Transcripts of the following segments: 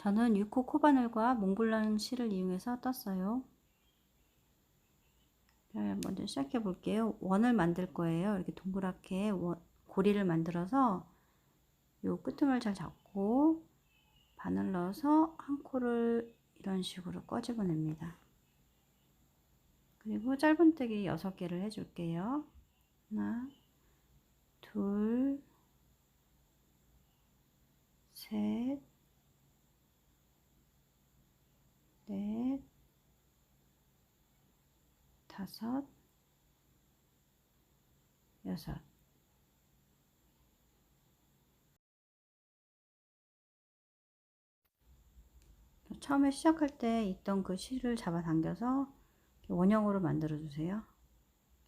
저는 6호 코바늘과 몽블랑 실을 이용해서 떴어요. 자, 먼저 시작해 볼게요. 원을 만들 거예요. 이렇게 동그랗게 원, 고리를 만들어서 요 끄트머리 잘 잡고 바늘 넣어서 한 코를 이런 식으로 꺼집어 냅니다. 그리고 짧은뜨기 6개를 해줄게요. 하나, 둘, 셋, 넷, 다섯, 여섯. 처음에 시작할 때 있던 그 실을 잡아당겨서 원형으로 만들어 주세요.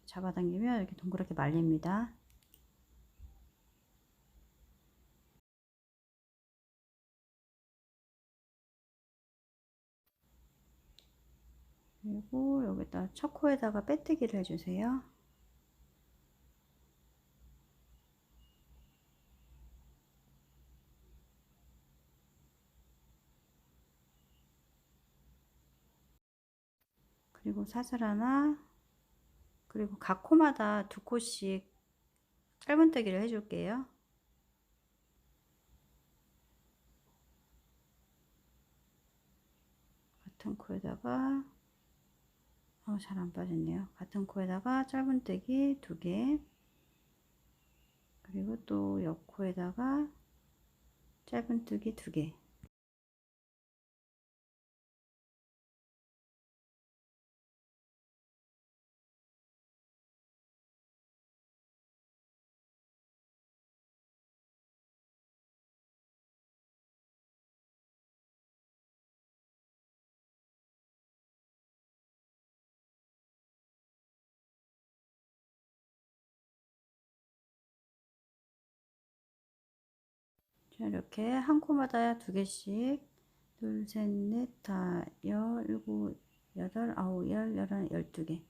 잡아당기면 이렇게 동그랗게 말립니다. 그리고 여기다 첫 코에다가 빼뜨기를 해주세요. 그리고 사슬 하나 그리고 각 코마다 두 코씩 짧은뜨기를 해줄게요. 같은 코에다가 어, 잘 안 빠졌네요. 같은 코에다가 짧은뜨기 두 개, 그리고 또 옆코에다가 짧은뜨기 두 개. 이렇게 한 코마다 두 개씩 둘, 셋, 넷, 다, 열, 일곱, 여덟, 아홉, 열, 열한, 열두 개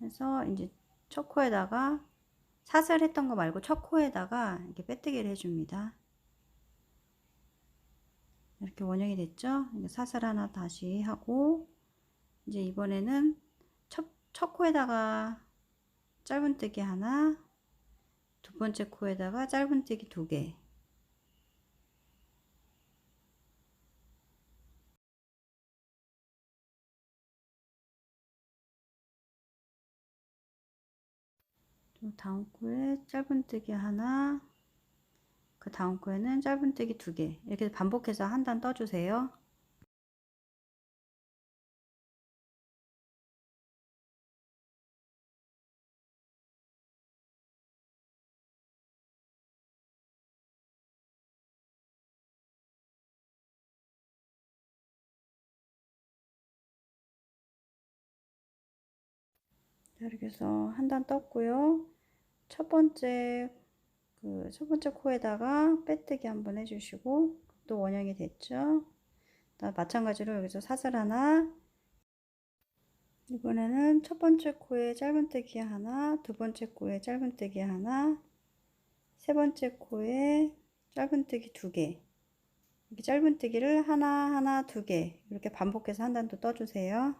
해서 이제 첫 코에다가 사슬 했던 거 말고 첫 코에다가 이렇게 빼뜨기를 해줍니다. 이렇게 원형이 됐죠? 사슬 하나 다시 하고 이제 이번에는 첫, 첫 코에다가 짧은뜨기 하나 두 번째 코에다가 짧은뜨기 두 개. 또 다음 코에 짧은뜨기 하나, 그 다음 코에는 짧은뜨기 두 개. 이렇게 반복해서 한 단 떠주세요. 이렇게 해서 한 단 떴고요. 첫 번째 그 첫 번째 코에다가 빼뜨기 한번 해주시고 또 원형이 됐죠. 마찬가지로 여기서 사슬 하나 이번에는 첫 번째 코에 짧은뜨기 하나 두 번째 코에 짧은뜨기 하나 세 번째 코에 짧은뜨기 두 개 이렇게 짧은뜨기를 하나 하나 두 개 이렇게 반복해서 한단더 떠주세요.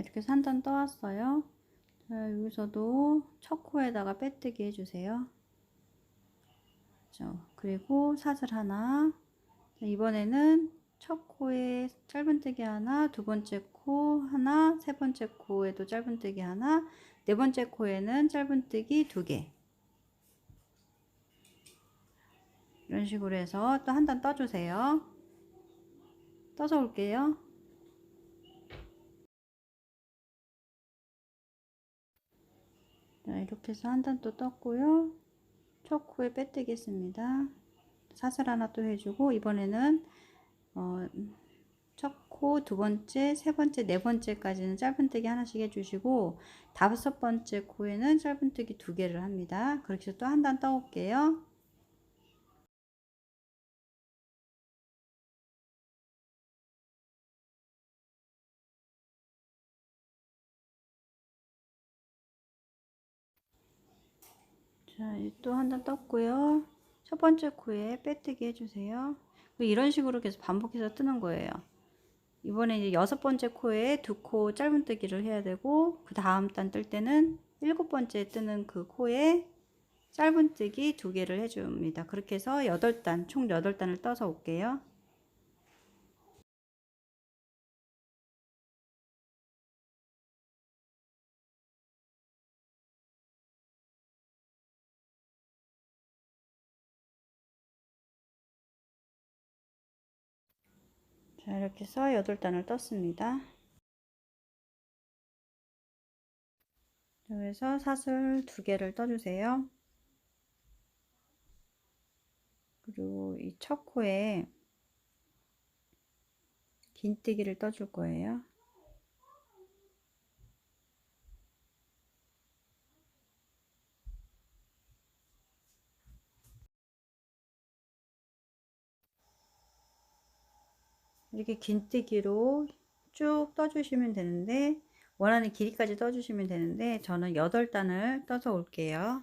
이렇게 해서 한 단 떠왔어요. 자, 여기서도 첫 코에다가 빼뜨기 해주세요. 그렇죠. 그리고 사슬 하나. 자, 이번에는 첫 코에 짧은뜨기 하나, 두 번째 코 하나, 세 번째 코에도 짧은뜨기 하나, 네 번째 코에는 짧은뜨기 두 개. 이런 식으로 해서 또 한 단 떠주세요. 떠서 올게요. 자, 이렇게 해서 한단또 떴고요. 첫 코에 빼뜨겠습니다. 사슬 하나 또 해주고 이번에는 어, 첫 코, 두 번째, 세 번째, 네 번째까지는 짧은뜨기 하나씩 해주시고 다섯 번째 코에는 짧은뜨기 두 개를 합니다. 그렇게 해서 또 한 단 떠올게요. 또 한 단 떴고요. 첫 번째 코에 빼뜨기 해주세요. 이런 식으로 계속 반복해서 뜨는 거예요. 이번에 이제 여섯 번째 코에 두 코 짧은뜨기를 해야 되고 그 다음 단 뜰 때는 일곱 번째 뜨는 그 코에 짧은뜨기 두 개를 해줍니다. 그렇게 해서 여덟 단, 총 여덟 단을 떠서 올게요. 자 이렇게 해서 8단을 떴습니다. 그래서 사슬 두 개를 떠주세요. 그리고 이 첫 코에 긴뜨기를 떠줄 거예요 이렇게 긴뜨기로 쭉 떠주시면 되는데 원하는 길이까지 떠주시면 되는데 저는 8단을 떠서 올게요.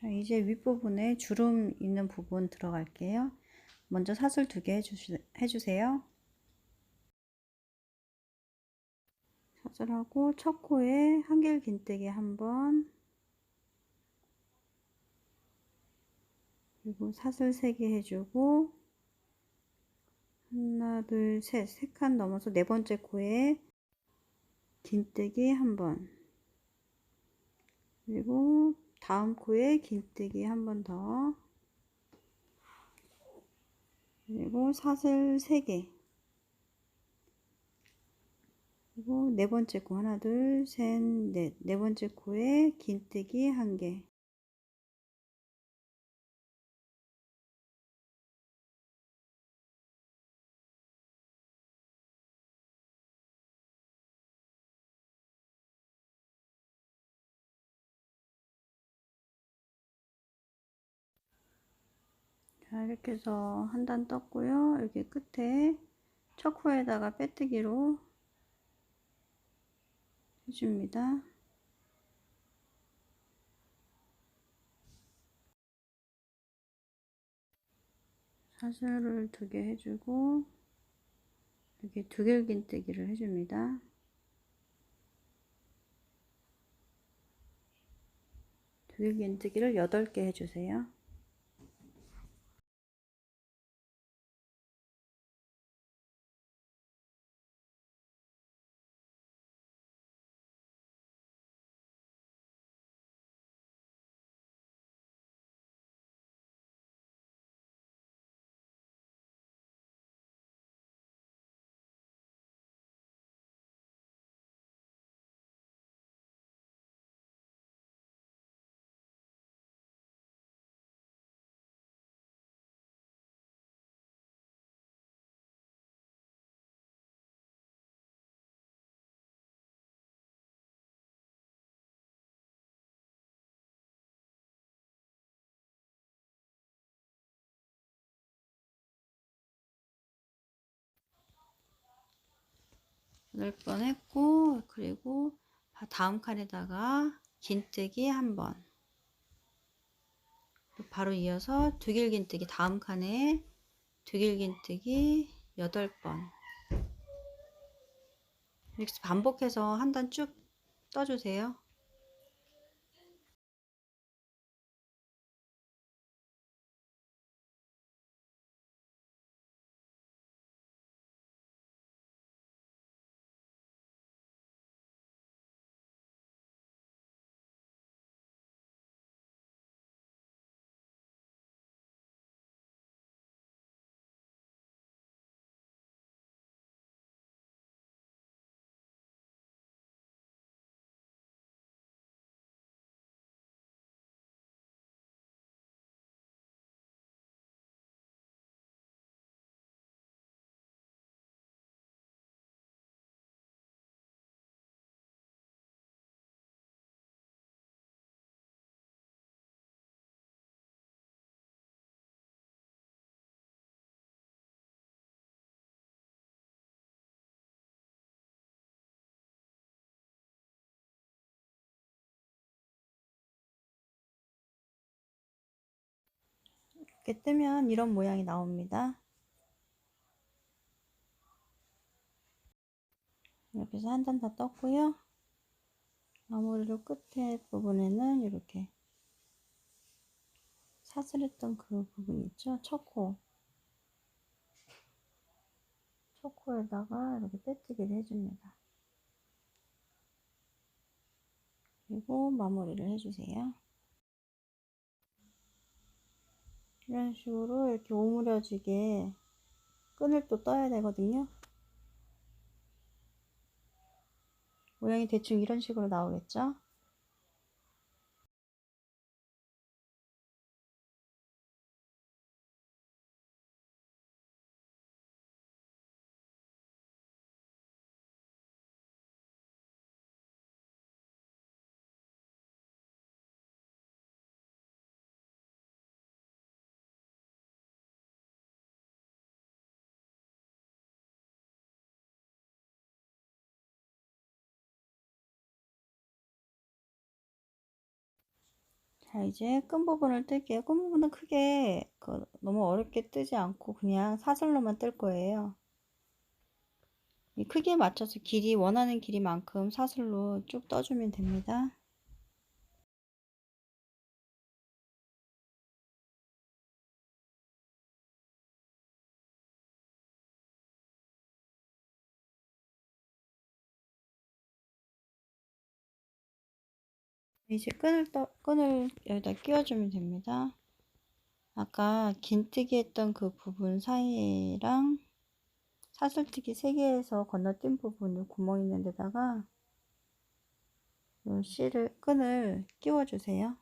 자, 이제 윗부분에 주름 있는 부분 들어갈게요. 먼저 사슬 두 개 해주세요. 사슬하고 첫 코에 한길 긴뜨기 한 번, 그리고 사슬 세 개 해주고, 하나, 둘, 셋, 세 칸 넘어서 네 번째 코에 긴뜨기 한 번, 그리고 다음 코에 긴뜨기 한 번 더. 그리고 사슬 3개. 그리고 네 번째 코 하나 둘 셋 넷 네 번째 코에 긴뜨기 한개 자 이렇게 해서 한 단 떴고요. 여기 끝에 첫 코에다가 빼뜨기로 해줍니다. 사슬을 두 개 해주고 여기 두길긴뜨기를 해줍니다. 두길긴뜨기를 8개 해주세요 여덟 번 했고 그리고 다음 칸에다가 긴뜨기 한번. 바로 이어서 두길긴뜨기 다음 칸에 두길긴뜨기 8번. 이렇게 반복해서 한 단 쭉 떠주세요 이렇게 뜨면 이런 모양이 나옵니다. 이렇게 해서 한 단 다 떴고요. 마무리로 끝에 부분에는 이렇게 사슬했던 그 부분 있죠? 초코. 초코에다가 이렇게 빼뜨기를 해줍니다. 그리고 마무리를 해주세요. 이런 식으로 이렇게 오므려지게 끈을 또 떠야 되거든요. 모양이 대충 이런 식으로 나오겠죠? 자 이제 끈 부분을 뜰게요. 끈 부분은 크게 그 너무 어렵게 뜨지 않고 그냥 사슬로만 뜰 거예요. 이 크기에 맞춰서 길이 원하는 길이만큼 사슬로 쭉 떠주면 됩니다. 이제 끈을 떠, 끈을 여기다 끼워주면 됩니다. 아까 긴뜨기 했던 그 부분 사이랑 사슬뜨기 3개에서 건너뛴 부분을 구멍 있는 데다가 요 실을 끈을 끼워 주세요.